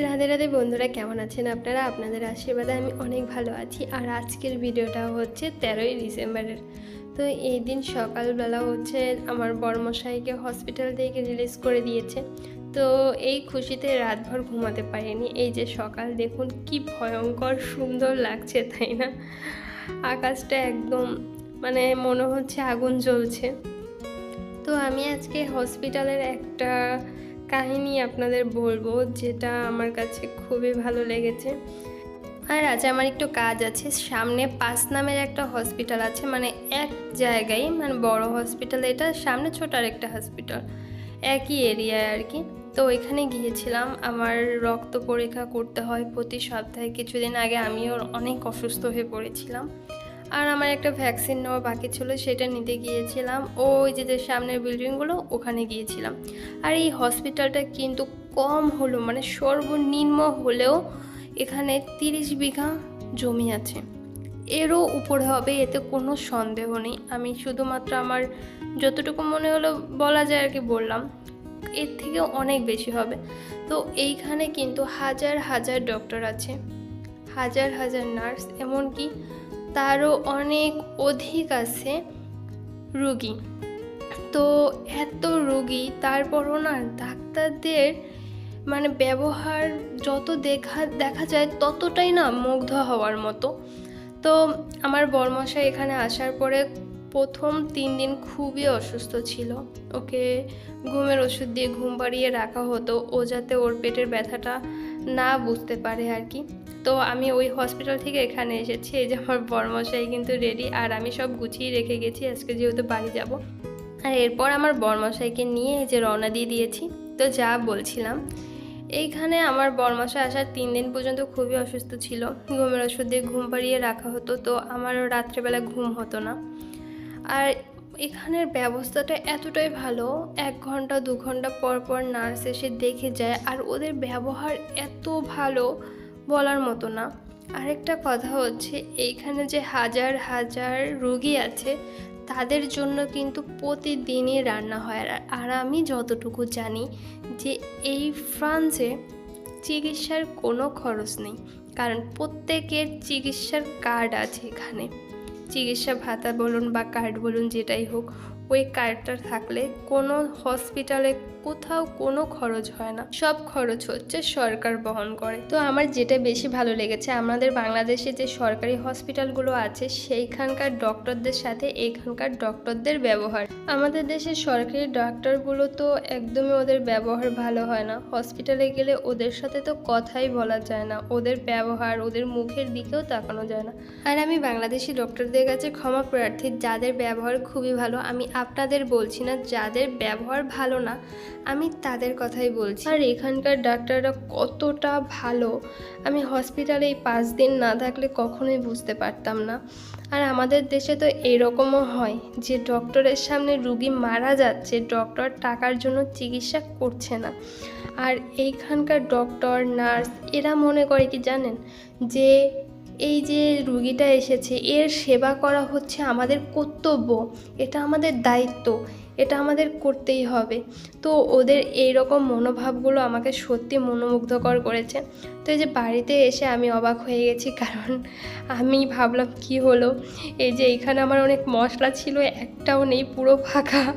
রাধে রাধে বন্ধুরা, কেমন আছেন আপনারা? আপনাদের আশীর্বাদে আমি অনেক ভালো আছি। আর আজকের ভিডিওটা হচ্ছে তেরোই ডিসেম্বরের। তো এই দিন সকালবেলা হচ্ছে আমার বর্মশাইকে হসপিটাল থেকে রিলিজ করে দিয়েছে। তো এই খুশিতে রাতভর ঘুমাতে পারিনি। এই যে সকাল, দেখুন কি ভয়ঙ্কর সুন্দর লাগছে, তাই না? আকাশটা একদম মানে মনে হচ্ছে আগুন জ্বলছে। তো আমি আজকে হসপিটালের একটা কাহিনী আপনাদের বলব যেটা আমার কাছে খুবই ভালো লেগেছে। আর আজ আমার একটু কাজ আছে। সামনে পাঁচ নামের একটা হসপিটাল আছে মানে এক জায়গায় মানে বড় হসপিটাল এটা, সামনে ছোট আর একটা হসপিটাল একই এরিয়ায় আর কি। তো ওইখানে গিয়েছিলাম, আমার রক্ত পরীক্ষা করতে হয় প্রতি সপ্তাহে। কিছুদিন আগে আমিও অনেক অসুস্থ হয়ে পড়েছিলাম। আর আমার একটা ভ্যাকসিন নেওয়া বাকি ছিল, সেটা নিতে গিয়েছিলাম। ওই যে যে সামনের বিল্ডিংগুলো ওখানে গিয়েছিলাম। আর এই হসপিটালটা কিন্তু কম হলো মানে সর্বনিম্ন হলেও এখানে তিরিশ বিঘা জমি আছে। এরও উপরে হবে, এতে কোনো সন্দেহ নেই। আমি শুধুমাত্র আমার যতটুকু মনে হলো বলা যায় আর কি বললাম, এর থেকে অনেক বেশি হবে। তো এইখানে কিন্তু হাজার হাজার ডক্টর আছে, হাজার হাজার নার্স এমনকি তারও অনেক অধিক আছে রুগী। তো এত রুগী, তারপরও না ডাক্তারদের মানে ব্যবহার যত দেখা দেখা যায় ততটাই না মুগ্ধ হওয়ার মতো। তো আমার বরমশাই এখানে আসার পরে প্রথম তিন দিন খুবই অসুস্থ ছিল। ওকে ঘুমের ওষুধ দিয়ে ঘুম পাড়িয়ে রাখা হতো, ও যাতে ওর পেটের ব্যথাটা না বুঝতে পারে আর কি। তো আমি ওই হসপিটাল থেকে এখানে এসেছি। এই যে আমার বরমশাই কিন্তু রেডি আর আমি সব গুছিয়ে রেখে গেছি। আজকে যেহেতু বাড়ি যাব। আর এরপর আমার বরমশাইকে নিয়ে এই যে রওনা দিয়ে দিয়েছি। তো যা বলছিলাম। এইখানে আমার বরমশাই আসার তিন দিন পর্যন্ত খুবই অসুস্থ ছিল। ঘুমের ওষুধ দিয়ে ঘুম পাড়িয়ে রাখা হতো, তো আমারও রাত্রেবেলা ঘুম হতো না। আর এখানের ব্যবস্থাটা এতটাই ভালো, এক ঘণ্টা, দু ঘণ্টা পর পর নার্স এসে দেখে যায়, আর ওদের ব্যবহার এত ভালো। বলার মতো না। আরেকটা কথা হচ্ছে, এইখানে যে হাজার হাজার রুগী আছে, তাদের জন্য কিন্তু প্রতিদিনই রান্না হয়। আর আমি যতটুকু জানি যে এই ফ্রান্সে চিকিৎসার কোনো খরচ নেই। কারণ প্রত্যেকের চিকিৎসার কার্ড আছে এখানে। চিকিৎসা ভাতা বলুন বা কার্ড বলুন যেটাই হোক ওই কার্ডটা থাকলে কোনো হসপিটালে কোথাও কোনো খরচ হয় না। সব খরচ হচ্ছে সরকার বহন করে। তো আমার যেটা বেশি ভালো লেগেছে, আমাদের বাংলাদেশে যে সরকারি হসপিটালগুলো আছে, সেইখানকার ডক্টরদের সাথে এইখানকার ডক্টরদের ব্যবহার। আমাদের দেশের সরকারি ডাক্তারগুলো তো একদমই ওদের ব্যবহার ভালো হয় না। হসপিটালে গেলে ওদের সাথে তো কথাই বলা যায় না। ওদের ব্যবহার, ওদের মুখের দিকেও তাকানো যায় না। আর আমি বাংলাদেশি ডক্টরদের কাছে ক্ষমা প্রার্থী, যাদের ব্যবহার খুবই ভালো, আমি আপনাদের বলছি না, যাদের ব্যবহার ভালো না, আমি তাদের কথাই বলছি। আর এখানকার ডাক্তাররা কতটা ভালো, আমি হসপিটালে এই পাঁচ দিন না থাকলে কখনোই বুঝতে পারতাম না। আর আমাদের দেশে তো এরকমও হয় যে ডক্টরের সামনে রুগী মারা যাচ্ছে, ডক্টর টাকার জন্য চিকিৎসা করছে না। আর এইখানকার ডক্টর, নার্স, এরা মনে করে কি জানেন? যে এই যে রুগীটা এসেছে, এর সেবা করা হচ্ছে আমাদের কর্তব্য। এটা আমাদের দায়িত্ব, এটা আমাদের করতেই হবে। তো ওদের এই রকম মনোভাবগুলো আমাকে সত্যি মনোমুগ্ধকর করেছে। তো এই যে বাড়িতে এসে আমি অবাক হয়ে গেছি, কারণ আমি ভাবলাম কি হলো? এই যে এখানে আমার অনেক মশলা ছিল, একটাও নেই, পুরো ফাঁকা।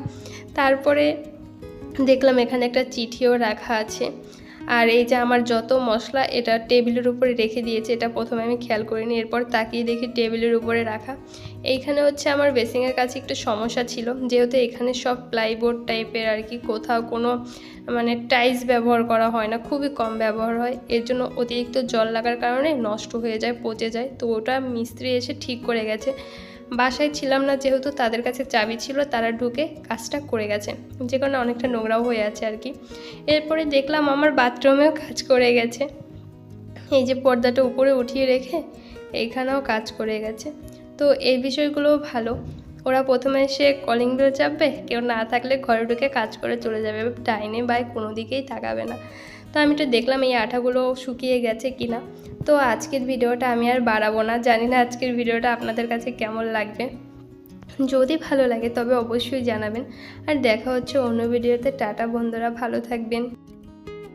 তারপরে দেখলাম এখানে একটা চিঠিও রাখা আছে। আর এই যে আমার যত মশলা এটা টেবিলের উপরে রেখে দিয়েছে, এটা প্রথমে আমি খেয়াল করিনি, এরপর তাকিয়ে দেখি টেবিলের উপরে রাখা। এইখানে হচ্ছে আমার বেসিংয়ের কাছে একটু সমস্যা ছিল, যেহেতু এখানে সব প্লাইবোর্ড টাইপের আর কি কোথাও কোনো মানে টাইলস ব্যবহার করা হয় না, খুবই কম ব্যবহার হয়। এর জন্য অতিরিক্ত জল লাগার কারণে নষ্ট হয়ে যায়, পচে যায়। তো ওটা মিস্ত্রি এসে ঠিক করে গেছে। বাসায় ছিলাম না যেহেতু তাদের কাছে চাবি ছিল, তারা ঢুকে কাজটা করে গেছে যে কারণে অনেকটা নোংরাও হয়ে আছে আর কি। এরপরে দেখলাম আমার বাথরুমেও কাজ করে গেছে। এই যে পর্দাটা উপরে উঠিয়ে রেখে এইখানেও কাজ করে গেছে। তো এই বিষয়গুলোও ভালো। ওরা প্রথমে এসে কলিং বেল চাপবে, কেউ না থাকলে ঘরে ঢুকে কাজ করে চলে যাবে। ডাইনে বাই কোনো দিকেই তাকাবে না। তো আমি একটু দেখলাম এই আঠাগুলো শুকিয়ে গেছে কিনা। তো আজকের ভিডিওটা আমি আর বাড়াবো না। জানি না আজকের ভিডিওটা আপনাদের কাছে কেমন লাগবে। যদি ভালো লাগে তবে অবশ্যই জানাবেন। আর দেখা হচ্ছে অন্য ভিডিওতে। টাটা বন্ধুরা, ভালো থাকবেন।